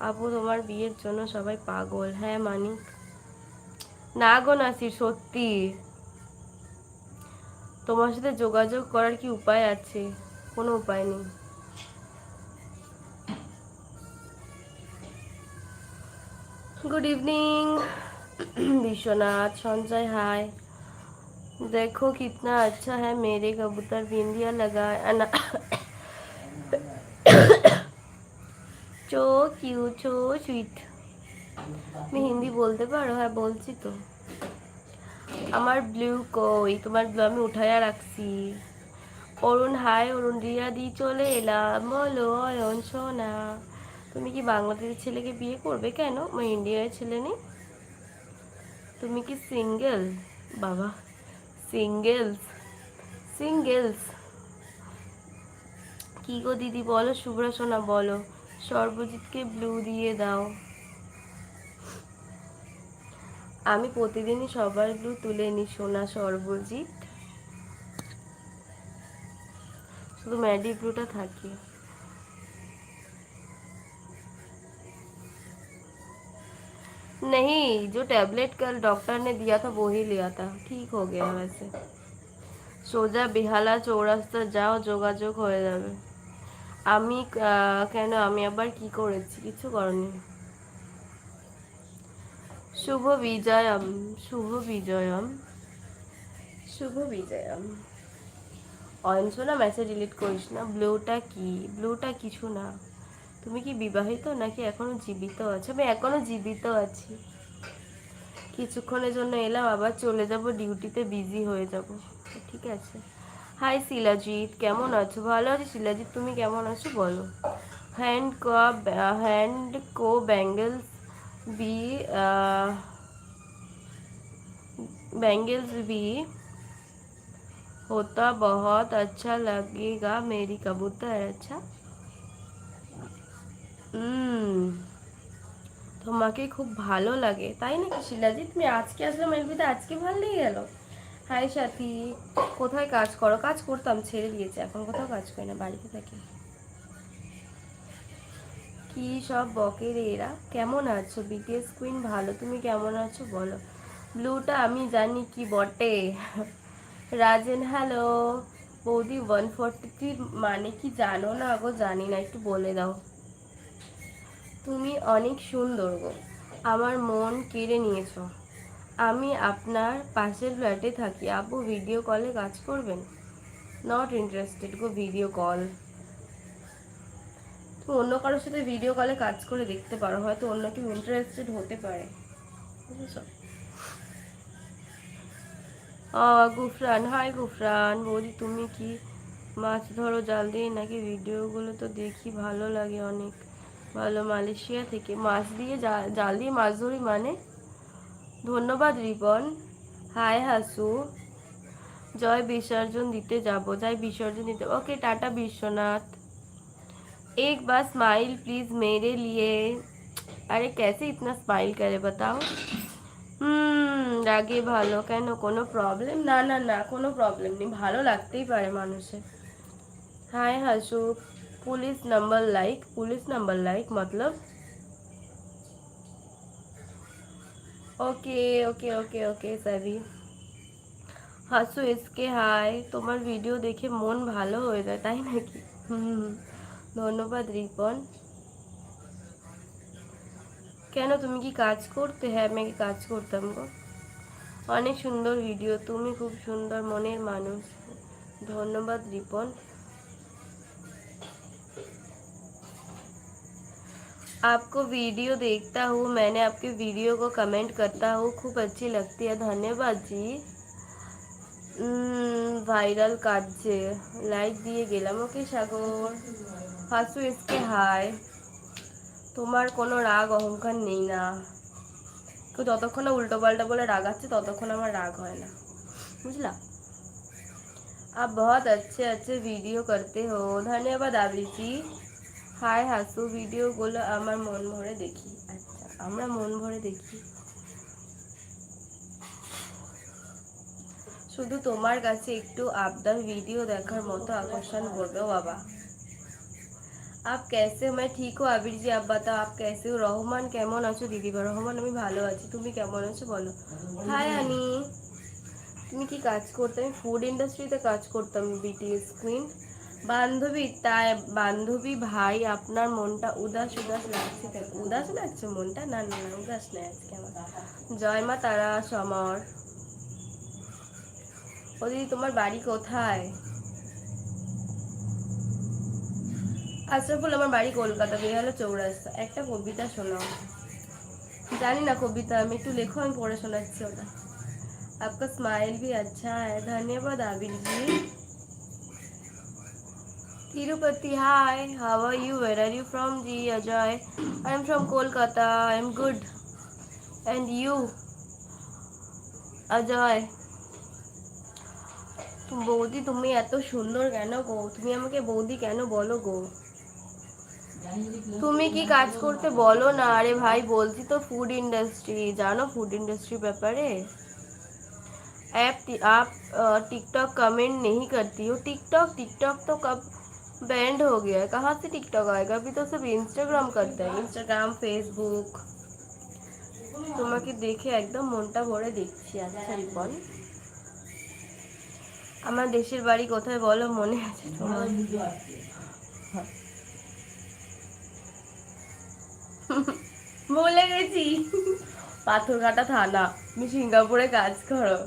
আপু তোমার বিয়ের জন্য সবাই পাগল হ্যাঁ মানিক না গো নাসির সত্যি তোমার সাথে যোগাযোগ করার কি উপায় আছে কোনো উপায় নেই good evening Vishwanath Sanjay hi देखो कितना अच्छा है मेरे कबूतर बिंदिया लगाए अना চো কিউ চো সুইট তুমি হিন্দি বলতে পারো? হ্যাঁ বলছি তো। আমার ব্লু কই? তোমার ব্লু আমি উঠাইয়া রাখছি। অরুণ হাই অরুণ রিয়া দি চলে এলাম। বলো, অয়ন, সোনা। তুমি কি বাংলাদেশের ছেলেকে বিয়ে করবে কেন? আমার ইন্ডিয়ার ছেলে নেই। তুমি কি সিঙ্গেল বাবা সিঙ্গেলস সিঙ্গেলস কি গো দিদি, বলো, শুভ্রা সোনা, বলো। সর্বজিৎকে ব্লু দিয়ে দাও আমি প্রতিদিনই সবার ব্লু তুলে নিই সোনা সর্বজিৎ শুধু ম্যাডি ব্লুটা থাকে नहीं जो टैबलेट कल डॉक्टर ने दिया था वो ही लिया था ठीक हो गया वैसे সোজা বেহালা চৌরাস্তা যাও যোগাযোগ হয়ে যাবে আমি কেন আমি আবার কি করেছি? কিছু করনি। শুভ বিজয়ম শুভ বিজয়ম শুভ বিজয়ম। অয়নসোনা মেসেজ ডিলিট করিস না। ব্লুটা কি? ব্লুটা কিছু না। তুমি কি বিবাহিত নাকি এখনও জীবিত আছো? আমি এখনও জীবিত আছি। কিছুক্ষণের জন্য এলাম, আবার চলে যাব ডিউটিতে বিজি হয়ে যাব। ঠিক আছে। হাই শিলাজিৎ কেমন আছো ভালো আছি শিলাজিৎ তুমি কেমন আছো বলো হ্যান্ড কো হ্যান্ড কো ব্যাঙ্গেলস বি बैंगल्स भी होता बहुत अच्छा लगेगा मेरी कबूतर अच्छा হুম তোমাকে খুব ভালো লাগে তাই নাকি শিলাজি তুমি আজকে আসলে মেলবিতে আজকে ভালো লেগে গেল হাই সাথী, কোথায় কাজ করো? কাজ করতাম, ছেড়ে দিয়েছে। এখন কোথাও কাজ করি না, বাড়িতে থাকি। কি সব বকের এরা? কেমন আছো? বিটিএস কুইন ভালো, তুমি কেমন আছো? বলো। ব্লুটা আমি জানি কি বটে। রাজেন হ্যালো বৌদি ওয়ান ফোরটি থ্রি মানে কি জানো না গো? জানি না, একটু বলে দাও। তুমি অনেক সুন্দর গো। আমার মন কেড়ে নিয়েছো। আমি আপনার পাশের ফ্ল্যাটে থাকি। আপু ভিডিও কলে কাজ করবেন? Not interested go video call তুমি অন্য কারোর সাথে ভিডিও কলে কাজ করে দেখতে পারো, হয়তো অন্য কেউ ইন্টারেস্টেড হতে পারে। গুফরান হাই গুফরান। বৌদি, তুমি কি মাছ ধরো, জাল দিয়ে? নাকি ভিডিওগুলো তো দেখি, ভালো লাগে অনেক। ভালো মালয়েশিয়া থেকে। মাছ দিয়ে জাল দিয়ে মাছ ধরি মানে? ধন্যবাদ, রিবন। হাই, হাসু। জয় বিসর্জন দিতে যাব, জয় বিসর্জন দিতে ওকে, টাটা বিশ্বনাথ। এক বার স্মাইল প্লিজ মেরে লিয়ে আরে ক্যাসে ইতনা স্মাইল করে বাতাও হুম, রাগে ভালো কেন? কোনো প্রবলেম না না না, কোনো প্রবলেম নেই। ভালো লাগতেই পারে মানুষে। Hi, Hasu. Police number like police number like মতলব ওকে ওকে ওকে ওকে সবই হাসু এসকে হাই তোমার ভিডিও দেখে মন ভালো হয়ে যায় তাই নাকি হুম ধন্যবাদ রিপন কেন তুমি কি কাজ করতে হ্যাঁ আমি কি কাজ করতাম গো অনেক সুন্দর ভিডিও তুমি খুব সুন্দর মনের মানুষ ধন্যবাদ রিপন आपको वीडियो देखता हूँ मैंने आपके वीडियो को कमेंट करता हूँ खूब अच्छी लगती है धन्यवाद जी ভাইরাল কাটছে লাইক দিয়ে গেলাম okay Sagar Hasu SK hi তোমার কোনো রাগ অহংকার নেই না কেউ যতক্ষণ না উল্টো পাল্টা বলে রাগাচ্ছে ততক্ষণ আমার রাগ হয় না বুঝলা आप बहुत अच्छे अच्छे ভিডিও করতে हो ধন্যবাদ আবৃতি হাই হাসু, ভিডিওগুলো আমার মন ভরে দেখি। আচ্ছা আমরা মন ভরে দেখি। শুধু তোমার কাছে একটু আবদার ভিডিও দেখার মতো আকর্ষণ করবে বাবা। আপ কেসে, আমি ঠিক হো আবির জি, আপ বাতা আপ কেসে হো রহমান, কেমন আছো দিদিবা রহমান, আমি ভালো আছি। তুমি কেমন আছো বলো। হাই আনি, তুমি কি কাজ করতে? আমি ফুড ইন্ডাস্ট্রিতে কাজ করতাম বিটিএস কুইন বান্ধবী তাই বান্ধবী ভাই আপনার মনটা উদাস উদাস লাগছে কেন? উদাস লাগছে মনটা না না না উদাস নেই আজকে আমার জয় মা তারা সমর ও দিদি তোমার বাড়ি কোথায় আশরাফুল আমার বাড়ি কলকাতা বেহালা চৌরাস্তা একটা কবিতা শোনাও জানি না কবিতা আমি একটু লেখো আমি পড়ে শোনাচ্ছি ওটা आपका स्माइल भी अच्छा है धन्यवाद आबिर जी Tirupati, hi. How are you? Where are you from, Ji Ajay? I am from Kolkata. I am good. And you? Ajay. তো বৌদি তুমি এত সুন্দর কেন গো তুমি আমাকে বৌদি কেন বলো গো তুমি কি কাজ করতে বলো না আরে ভাই বলছি তো ফুড ইন্ডাস্ট্রি জানো ফুড ইন্ডাস্ট্রি ব্যাপারে ऐप आप टिकटॉक कमेंट नहीं करती हो टिकटॉक टिकटॉक तो कब बैंड हो गया है कहाँ से टिकटॉक आएगा अभी तो सब इंस्टाग्राम करते हैं इंस्टाग्राम फेसबुक তোমাকে দেখে একদম মনটা ভরে দেখছি আচ্ছা রিপন আমার দেশের বাড়ি কোথায় বলো মনে আছে তোমার বলে গেছি পাথরঘাটা থানা আমি সিঙ্গাপুরে কাজ করো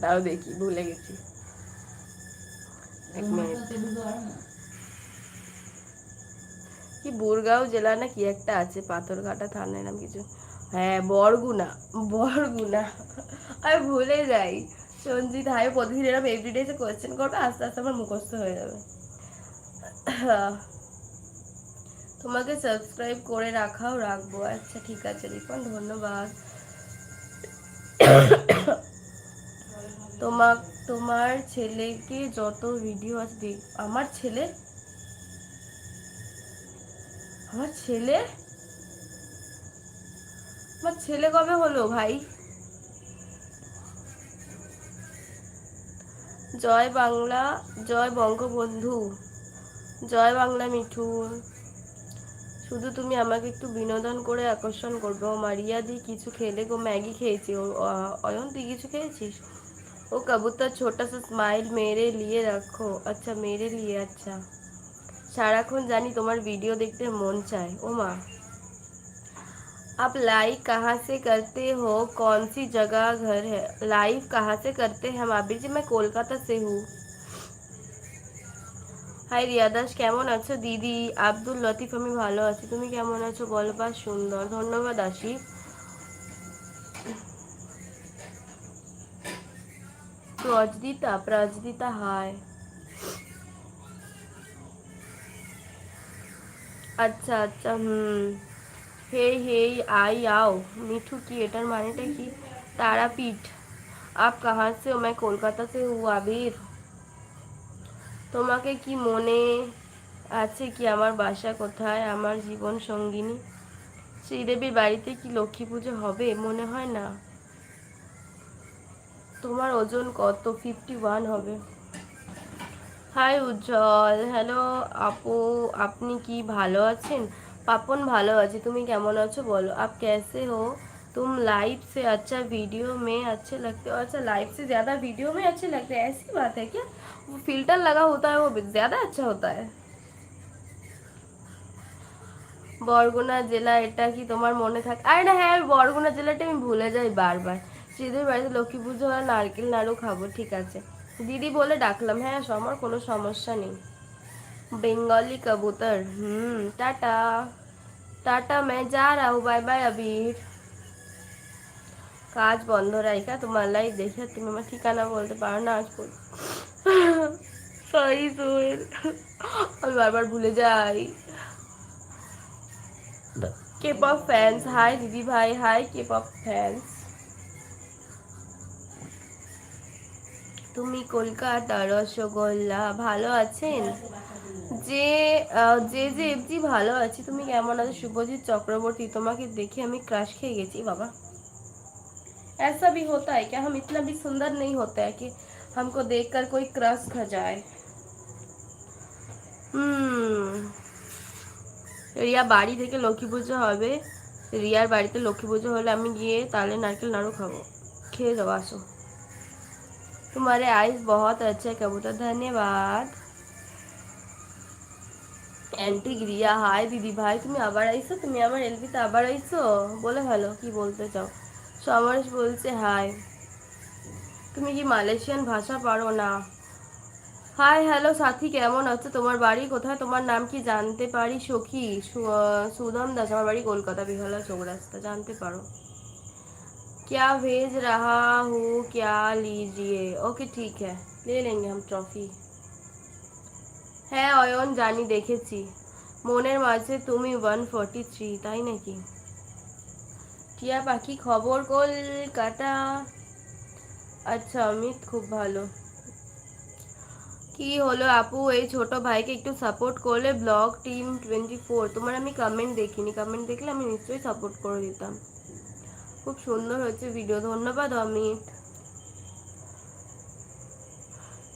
তাও দেখি ভুলে গেছি এক মিনিট কি বুরগাঁও জেলা না কি একটা আছে? পাথরঘাটা থানায় নাম কিছু। হ্যাঁ বরগুনা বরগুনা। আমি ভুলে যাই। সঞ্জিত হাই প্রতিদিন এরকম এভরিডে এসে কোয়েশ্চেন করবে আস্তে আস্তে আমার মুখস্থ হয়ে যাবে। তোমাকে সাবস্ক্রাইব করে রাখাও রাখব। আচ্ছা ঠিক আছে রিপন ধন্যবাদ। তোমার তোমার ছেলেকে যত ভিডিও আছে দেখ, আমার ছেলে? আমার ছেলে? আমার ছেলে কবে হলো ভাই? জয় বাংলা, জয় বঙ্গবন্ধু, জয় বাংলা মিঠুন শুধু তুমি আমাকে একটু বিনোদন করে আকর্ষণ করবে। ও মারিয়া দি কিছু খেলে গো, ম্যাগি খেয়েছি। অয়ন, তুই কিছু খেয়েছিস? ও কবুতর ছোটা সা স্মাইল মেরে লিয়ে রাখো আচ্ছা মেরে লিয়ে আচ্ছা সারাক্ষণ জানি তোমার ভিডিও দেখতে মন চায় ও মা आप लाइव कहाँ से करते हो कौन सी जगह घर है लाइव कहाँ से करते हैं हम आबिर जी मैं कोलकाता से हूँ হাই রিয়া দাস কেমন আছো দিদি আব্দুল লতিফ আমি ভালো আছি তুমি কেমন আছো বলো বা সুন্দর ধন্যবাদ আশিফ প্রজদিতা প্রজদিতা হায়। আচ্ছা আচ্ছা হুম। হে হে, আই, আও। মিঠু কি, এটার মানেটা কি? তারাপীঠ। আপ কাহা সে ও मैं কলকাতা সে হু, আবির। তোমাকে কি মনে আছে কি আমার বাসা কোথায়, আমার জীবন সঙ্গিনী? শ্রীদেবীর বাড়িতে কি লক্ষ্মী পুজো হবে? মনে হয় না। তোমার ওজন কত ফিফটি ওয়ান হবে হাই উজ্জ্বল হ্যালো আপু আপনি কি ভালো আছেন পাপন ভালো আছে তুমি কেমন আছো বলো আপ कैसे हो तुम लाइव से अच्छा वीडियो में अच्छे लगते हो अच्छा लाइव से ज़्यादा वीडियो में अच्छे लगते हैं ऐसी बात है क्या वो फिल्टर लगा होता है वो ज़्यादा अच्छा होता है বরগুনা জেলা এটা কি তোমার মনে থাকে আরে না হ্যাঁ বরগুনা জেলাটা আমি ভুলে যাই বারবার শ্রীদের বাড়িতে লক্ষ্মী পুজো আর নারকেল নাড়ু খাবো ঠিক আছে দিদি বলে ডাকলাম হ্যাঁ আমার কোনো সমস্যা নেই বেঙ্গলি কবুতর হুম টাটা টাটা मैं जा रहा हूँ बाय बाय अबीर কাজ বন্ধ রাইকা তোমার লাইভ দেখে তুমি আমার ঠিকানা বলতে পারো না আজ সরি সোহেল আমি বারবার ভুলে যাই কে পপ ফ্যান্স হাই দিদি ভাই হাই কে পপ ফ্যান্স তুমি কলকাতা রসগোল্লা ভালো আছেন যে আহ, যে যে এফজি ভালো আছি তুমি কেমন আছো শুভজিৎ চক্রবর্তী তোমাকে দেখে আমি ক্রাশ খেয়ে গেছি বাবা ऐसा भी होता है क्या हम इतना भी सुंदर नहीं होते हैं कि हमको देखकर कोई क्रश खा जाए হুম রিয়া বাড়ি থেকে লক্ষ্মী পুজো হবে রিয়ার বাড়িতে লক্ষ্মী পুজো হলে আমি গিয়ে তালে নারকেল নাড়ু খাবো খেয়ে যাবো আসো तुम्हारे आइस बहुत अच्छे कबूतर धन्यवाद অ্যান্টি রিয়া হাই দিদি ভাই তুমি আবার আইছো তুমি আমার এলবিতে আবার আইছো বলে ভালো কি বলতে চাও সমরেশ বলছে হাই তুমি কি মালয়েশিয়ান ভাষা পারো না হাই হ্যালো সাথী কেমন আছো তোমার বাড়ি কোথায় তোমার নাম কি জানতে পারি সখী সু- সুদাম দাস আমার বাড়ি কলকাতা বিহালা চৌরাস্তা জানতে পারো क्या भेज रहा हूँ क्या लीजिए ओके ठीक है ले लेंगे हम ट्रॉफी হ্যাঁ অয়ন জানি দেখেছি মনের মাঝে তুমি ওয়ান ফর্টি থ্রি তাই নাকি টিয়া পাখি খবর কলকাতা আচ্ছা অমিত খুব ভালো কি হলো আপু এই ছোট ভাইকে একটু সাপোর্ট করলে ব্লগ টিম টোয়েন্টি ফোর তোমার আমি কমেন্ট দেখিনি কমেন্ট দেখলে আমি নিশ্চয়ই সাপোর্ট করে দিতাম খুব সুন্দর হচ্ছে ভিডিও ধন্যবাদ অমিত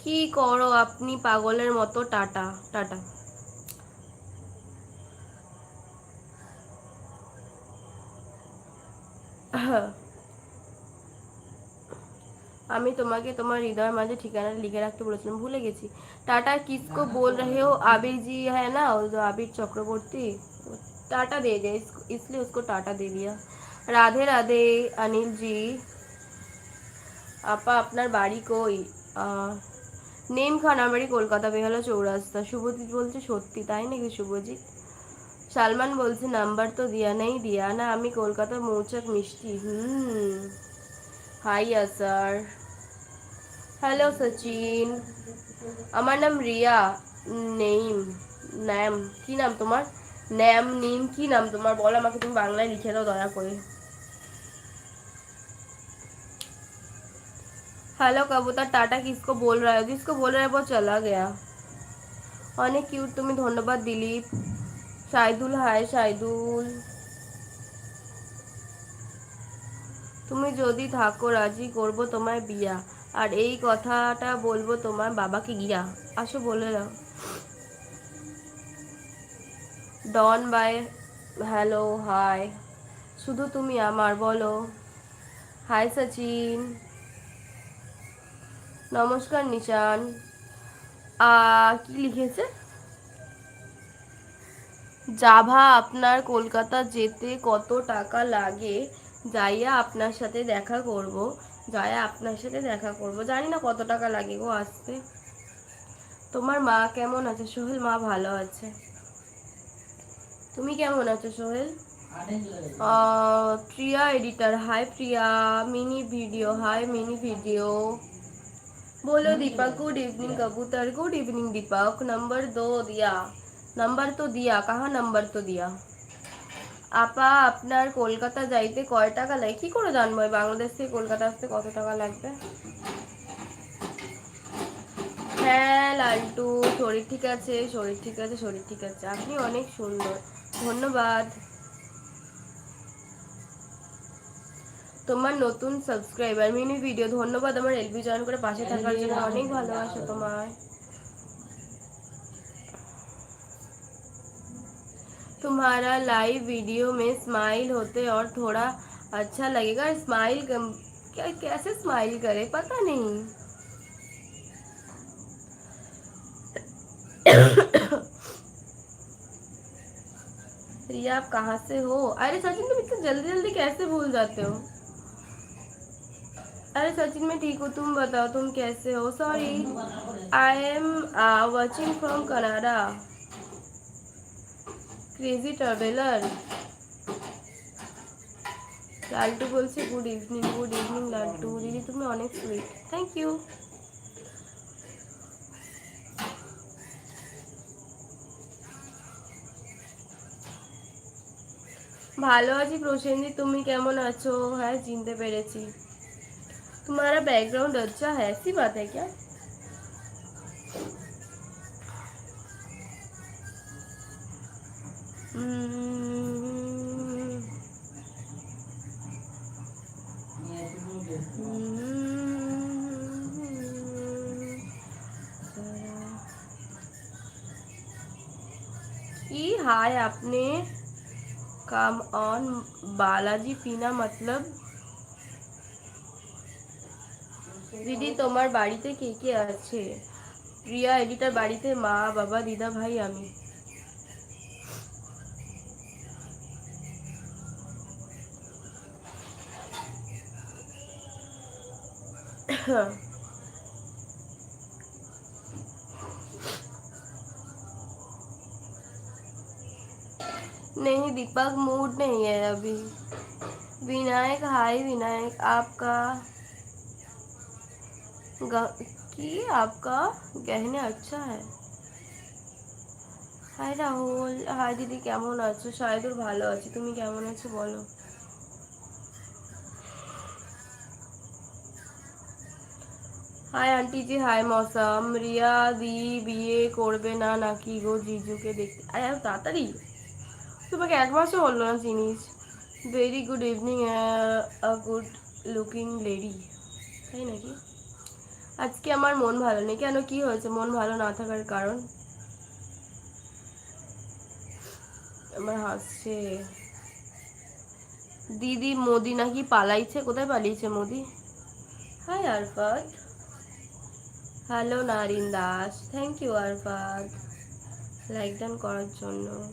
কি করো আপনি পাগলের মতো টাটা টাটা আমি তোমাকে তোমার হৃদয়ের মাঝে ঠিকানা লিখে রাখতে বলেছিলাম ভুলে গেছি टाटा किसको बोल रहे हो आबिर जी है ना वो जो आबिर चक्रवर्ती टाटा दे दे इस- इसलिए उसको टाटा दे दिया রাধে রাধে অনিল জি আপা, আপনার বাড়ি কই? নেম খান আমার বাড়ি কলকাতা বেহালা চৌরাস্তা। শুভজিৎ বলছে, সত্যি, তাই নাকি শুভজিৎ? সালমান বলছে, নাম্বার তো দিয়া নেই, দিয়া না, আমি কলকাতা মৌচাক মিষ্টি। হুম। হাই, আসার। হ্যালো, সচিন। আমার নাম রিয়া। নেইম। ন্যাম। কি নাম তোমার? ন্যাম, নিম, কি নাম তোমার? বলো আমাকে, তুমি বাংলায় লিখে দাও, দয়া করে। हेलो कबूतर टाटा किसको बोल रहा है जिसको बोल रहा है वो चला गया অনেক কিউট তুমি ধন্যবাদ দিলীপ সাইদুল হাই সাইদুল তুমি যদি থাকো রাজি করব তোমায় বিয়া আর এই কথাটা বলবো তোমার বাবাকে গিয়া আসো বলে দাও ডন বাই হ্যালো হাই শুধু তুমি আমার বলো হাই সচিন নমস্কার, নিশান। কি লিখেছে? জাভা, আপনার কলকাতা যেতে কত টাকা লাগে? যাইয়া আপনার সাথে দেখা করব। যাইয়া আপনার সাথে দেখা করব। জানি না কত টাকা লাগে গো আসতে। তোমার মা কেমন আছে? সোহেল মা ভালো আছে। তুমি কেমন আছো, Sohel? Priya editor. Hi Priya. Mini video hi mini video बोलो दीपक गुड इवनिंग कबूतर गुड इवनिंग दीपक नंबर दो दिया নাম্বার তো দিয়া কাহা নাম্বার তো দিয়া আপা আপনার কলকাতা যাইতে কয় টাকা লাগে কি করে জানবো এই বাংলাদেশ থেকে কলকাতা আসতে কত টাকা লাগবে হ্যাঁ লালটু শরীর ঠিক আছে শরীর ঠিক আছে শরীর ঠিক আছে আপনি অনেক সুন্দর ধন্যবাদ তোমার নতুন সাবস্ক্রাইবার মিনি ভিডিও ধন্যবাদ আমার এলবি জয়েন করে পাশে থাকার জন্য অনেক ভালোবাসা তোমার तुम्हारा लाइव वीडियो में स्माइल होते और थोड़ा अच्छा लगेगा स्माइल क्या कैसे स्माइल करे पता नहीं रिया आप कहाँ से हो अरे सचिन तुम इतने जल्दी जल्दी कैसे भूल जाते हो अरे सचिन मैं ठीक हूँ तुम बताओ तुम कैसे हो sorry I am watching from Canada crazy traveller Laltu বলছে good evening good evening Laltu দিদি তুমি অনেক সুইট থ্যাংক ইউ ভালো আছি প্রসেনজি তুমি কেমন আছো হ্যাঁ চিনতে পেরেছি तुम्हारा बैकग्राउंड अच्छा है, ऐसी बात है क्या? हम्म। हाय आपने काम ऑन बालाजी पीना मतलब দিদি তোমার বাড়িতে কে কে আছে প্রিয়া এডিটার বাড়িতে মা বাবা দিদা ভাই আমি नहीं दीपक मूड नहीं है अभी विनायक हाय विनायक आपका ग- কি आपका गहने अच्छा है হাই রাহুল হাই দিদি কেমন আছো শায়দুর ভালো আছি তুমি কেমন আছো বলো hi aunty ji hi Mausam Riya দি বিয়ে করবে না নাকি গো জিজুকে দেখতে আরে এত তাড়াতাড়ি তোমাকে এক মাসও হলো না জিনিস very good evening a good looking lady তাই নাকি আজকে আমার মন ভালো নেই। কেন? কি হয়েছে? মন ভালো না থাকার কারণ? আমার হাসছে। দিদি, মোদি নাকি পালাইছে? কোথায় পালিয়েছে Modi? Hi, Arafat. Hello Narin Das. Thank you Arafat. Like done করার জন্য।